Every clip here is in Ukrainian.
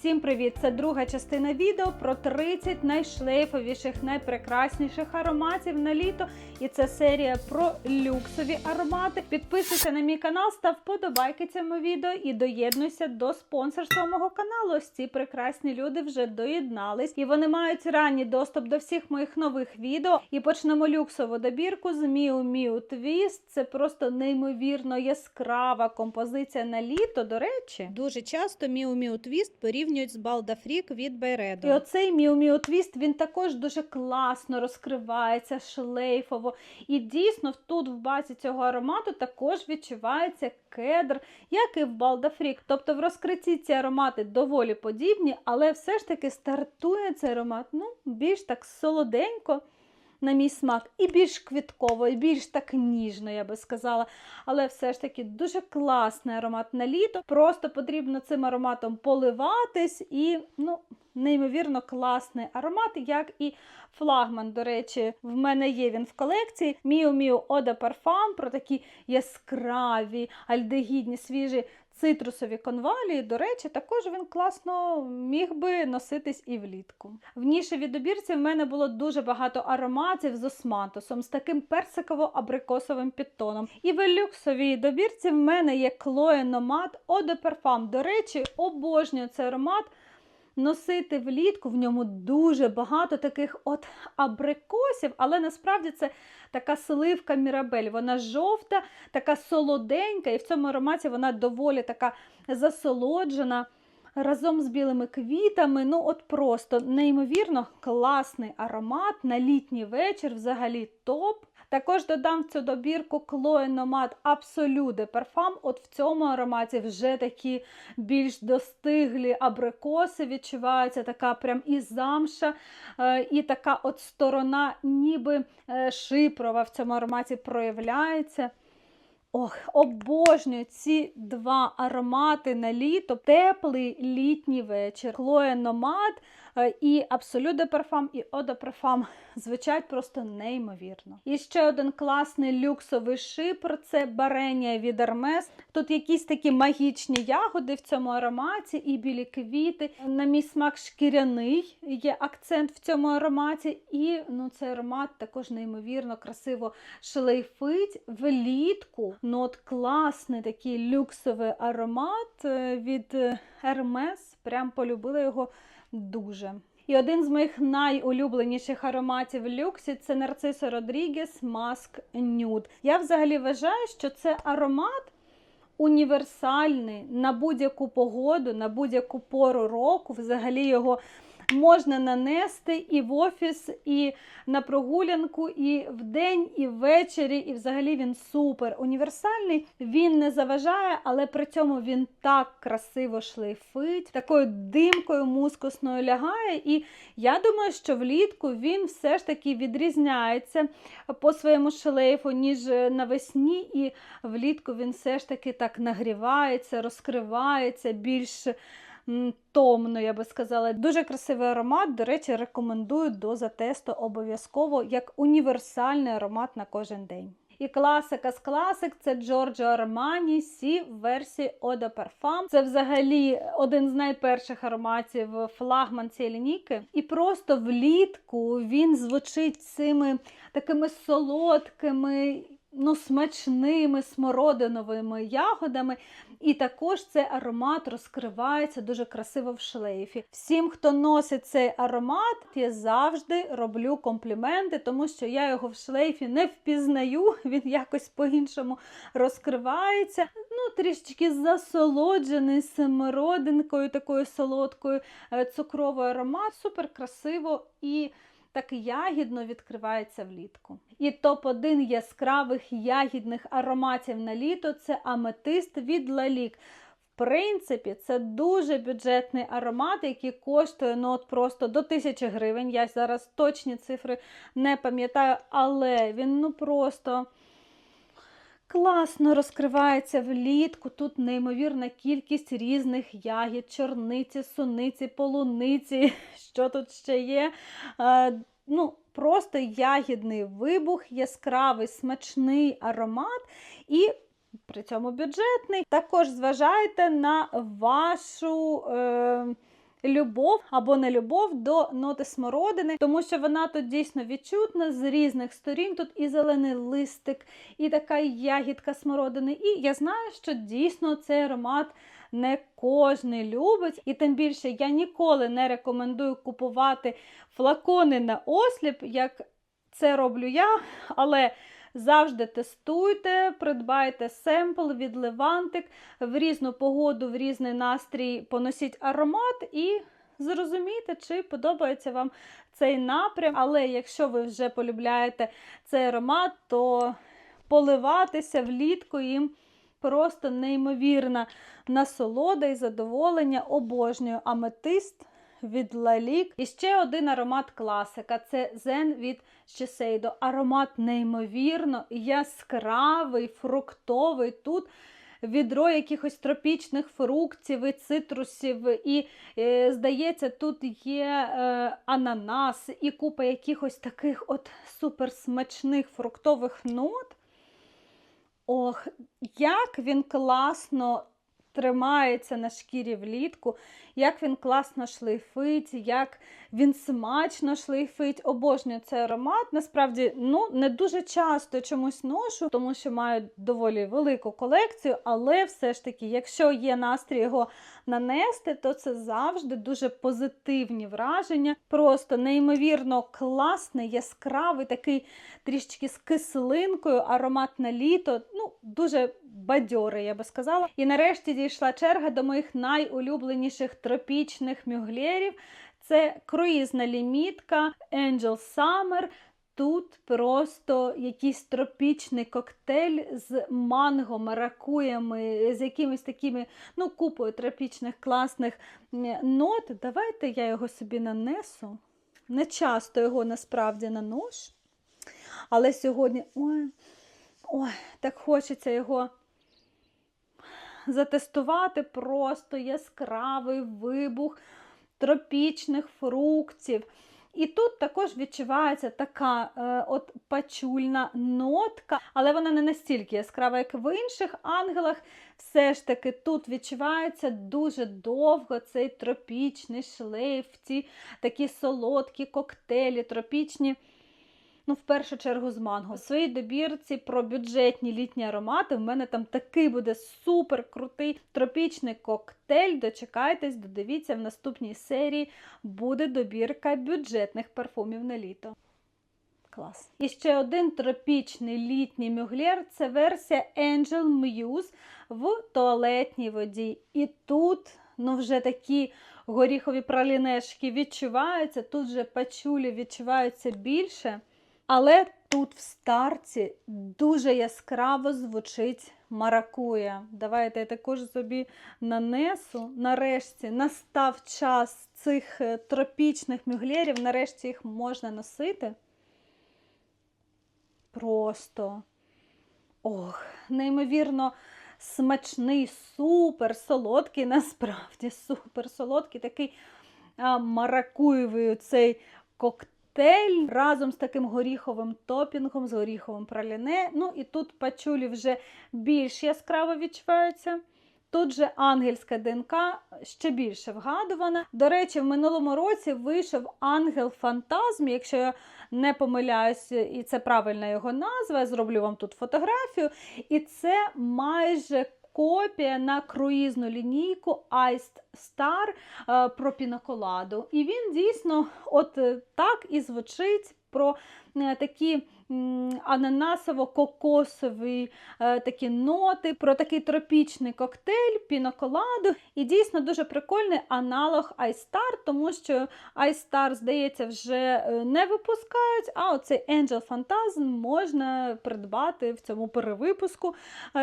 Всім привіт! Це друга частина відео про 30 найшлейфовіших, найпрекрасніших ароматів на літо. І це серія про люксові аромати. Підписуйся на мій канал, став вподобайки цьому відео і доєднуйся до спонсорства мого каналу. Ось ці прекрасні люди вже доєднались, і вони мають ранній доступ до всіх моїх нових відео. І почнемо люксову добірку з Miu Miu Twist. Це просто неймовірно яскрава композиція на літо. До речі, дуже часто Miu Miu Twist порівнюють з Балдафрік від Байредо. І оцей Міу Міу Твіст він також дуже класно розкривається, шлейфово. І дійсно тут в базі цього аромату також відчувається кедр, як і в Балдафрік. Тобто в розкритті ці аромати доволі подібні, але все ж таки стартує цей аромат ну, більш так солоденько. На мій смак, і більш квітково, і більш так ніжно, я би сказала. Але все ж таки дуже класний аромат на літо. Просто потрібно цим ароматом поливатись і, ну, неймовірно класний аромат, як і флагман. До речі, в мене є він в колекції. Міо Ода Парфам про такі яскраві, альдегідні, свіжі. Цитрусові конвалії, до речі, також він класно міг би носитись і влітку. В нішевій добірці в мене було дуже багато ароматів з османтусом, з таким персиково-абрикосовим підтоном. І в люксовій добірці в мене є Chloe Nomad Eau. До речі, обожнюю цей аромат. Носити влітку в ньому дуже багато таких от абрикосів, але насправді це така сливка Мірабель. Вона жовта, така солоденька, і в цьому ароматі вона доволі така засолоджена. Разом з білими квітами, ну от просто неймовірно класний аромат на літній вечір, взагалі топ. Також додам в цю добірку Chloe Nomad Absolute de Parfum. От в цьому ароматі вже такі більш достиглі абрикоси відчуваються, така прям і замша, е, і така от сторона, ніби е, шипрова в цьому ароматі проявляється. Ох, обожнюю ці два аромати на літо. Теплий літній вечір. Хлоя е, і Absolute de Parfum, і Eau de Parfum звучать просто неймовірно. І ще один класний люксовий шипр це баренія від Hermes. Тут якісь такі магічні ягоди в цьому ароматі, і білі квіти. На мій смак шкіряний є акцент в цьому ароматі. І ну, цей аромат також неймовірно красиво шлейфить влітку. Ну от класний такий люксовий аромат е, від Hermes. Прям полюбила його дуже. І один з моїх найулюбленіших ароматів люксі це Нарцисо Родрігес Маск Nude. Я взагалі вважаю, що це аромат універсальний на будь-яку погоду, на будь-яку пору року. Взагалі його можна нанести і в офіс, і на прогулянку, і вдень, і ввечері. І взагалі він супер універсальний. Він не заважає, але при цьому він так красиво шлейфить, такою димкою мускусною лягає. І я думаю, що влітку він все ж таки відрізняється по своєму шлейфу, ніж навесні. І влітку він все ж таки так нагрівається, розкривається більш томно, я би сказала. Дуже красивий аромат. До речі, рекомендую до затесту обов'язково як універсальний аромат на кожен день. І класика з класик це Giorgio Armani Сі в версії de Parfum. Це взагалі один з найперших ароматів флагман цієї лінійки. І просто влітку він звучить цими такими солодкими ну, смачними смородиновими ягодами. І також цей аромат розкривається дуже красиво в шлейфі. Всім, хто носить цей аромат, я завжди роблю компліменти, тому що я його в шлейфі не впізнаю, він якось по-іншому розкривається. Ну, трішечки засолоджений смородинкою, такою солодкою, е, цукровий аромат. Супер красиво і так ягідно відкривається влітку. І топ-1 яскравих ягідних ароматів на літо це аметист від Лалік. В принципі, це дуже бюджетний аромат, який коштує ну, от просто до 1000 гривень. Я зараз точні цифри не пам'ятаю, але він ну просто. Класно розкривається влітку. Тут неймовірна кількість різних ягід, чорниці, суниці, полуниці. Що тут ще є? Е, ну, Просто ягідний вибух, яскравий смачний аромат і при цьому бюджетний. Також зважайте на вашу. Е, любов або не любов до ноти смородини, тому що вона тут дійсно відчутна з різних сторін. Тут і зелений листик, і така ягідка смородини. І я знаю, що дійсно цей аромат не кожний любить, і тим більше я ніколи не рекомендую купувати флакони на осліп, як це роблю я, але. Завжди тестуйте, придбайте семпл від Левантик в різну погоду, в різний настрій поносіть аромат і зрозумійте, чи подобається вам цей напрям. Але якщо ви вже полюбляєте цей аромат, то поливатися влітку їм просто неймовірна насолода і задоволення. Обожнюю аметист від Лалік. І ще один аромат класика це Zen від Shiseido. Аромат неймовірно яскравий, фруктовий. Тут відро якихось тропічних фруктів і цитрусів, і, е, здається, тут є е, ананас і купа якихось таких от суперсмачних фруктових нот. Ох, як він класно тримається на шкірі влітку, як він класно шлейфить, як він смачно шлейфить. Обожнюю цей аромат. Насправді, ну, не дуже часто чомусь ношу, тому що маю доволі велику колекцію, але все ж таки, якщо є настрій його нанести, то це завжди дуже позитивні враження. Просто неймовірно класний, яскравий, такий трішечки з кислинкою, аромат на літо. Дуже бадьорий, я би сказала. І нарешті дійшла черга до моїх найулюбленіших тропічних мюглєрів. Це круїзна лімітка Angel Summer. Тут просто якийсь тропічний коктейль з манго, маракуями, з якимись такими, ну, купою тропічних класних нот. Давайте я його собі нанесу. Не часто його насправді наношу. Але сьогодні, ой, ой, так хочеться його затестувати просто яскравий вибух тропічних фруктів. І тут також відчувається така е, от пачульна нотка, але вона не настільки яскрава, як в інших ангелах. Все ж таки тут відчувається дуже довго цей тропічний шлейф, ці такі солодкі коктейлі, тропічні. Ну, в першу чергу з манго. У своїй добірці про бюджетні літні аромати. В мене там такий буде супер крутий тропічний коктейль. Дочекайтесь, додивіться, в наступній серії буде добірка бюджетних парфумів на літо. Клас. І ще один тропічний літній мюглєр це версія Angel Muse в туалетній воді. І тут, ну, вже такі горіхові пралінешки відчуваються, тут вже пачулі відчуваються більше. Але тут в старці дуже яскраво звучить маракуя. Давайте я також собі нанесу. Нарешті настав час цих е, тропічних мюглерів, нарешті їх можна носити. Просто ох, неймовірно смачний, супер солодкий, насправді супер солодкий, такий маракуєвий цей коктейль коктейль разом з таким горіховим топінгом, з горіховим праліне. Ну і тут пачулі вже більш яскраво відчуваються. Тут же ангельська ДНК ще більше вгадувана. До речі, в минулому році вийшов ангел фантазм, якщо я не помиляюсь, і це правильна його назва. Я зроблю вам тут фотографію. І це майже копія на круїзну лінійку Iced Star е, про пінаколаду. І він дійсно от е, так і звучить про такі ананасово-кокосові такі ноти, про такий тропічний коктейль, піноколаду. І дійсно дуже прикольний аналог iStar, тому що iStar, здається, вже не випускають, а оцей Angel Phantasm можна придбати в цьому перевипуску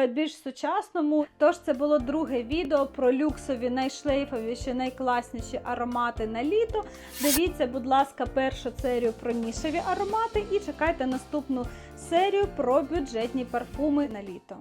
більш сучасному. Тож це було друге відео про люксові, найшлейфовіші, найкласніші аромати на літо. Дивіться, будь ласка, першу серію про нішеві аромати і чекайте наступну серію про бюджетні парфуми на літо.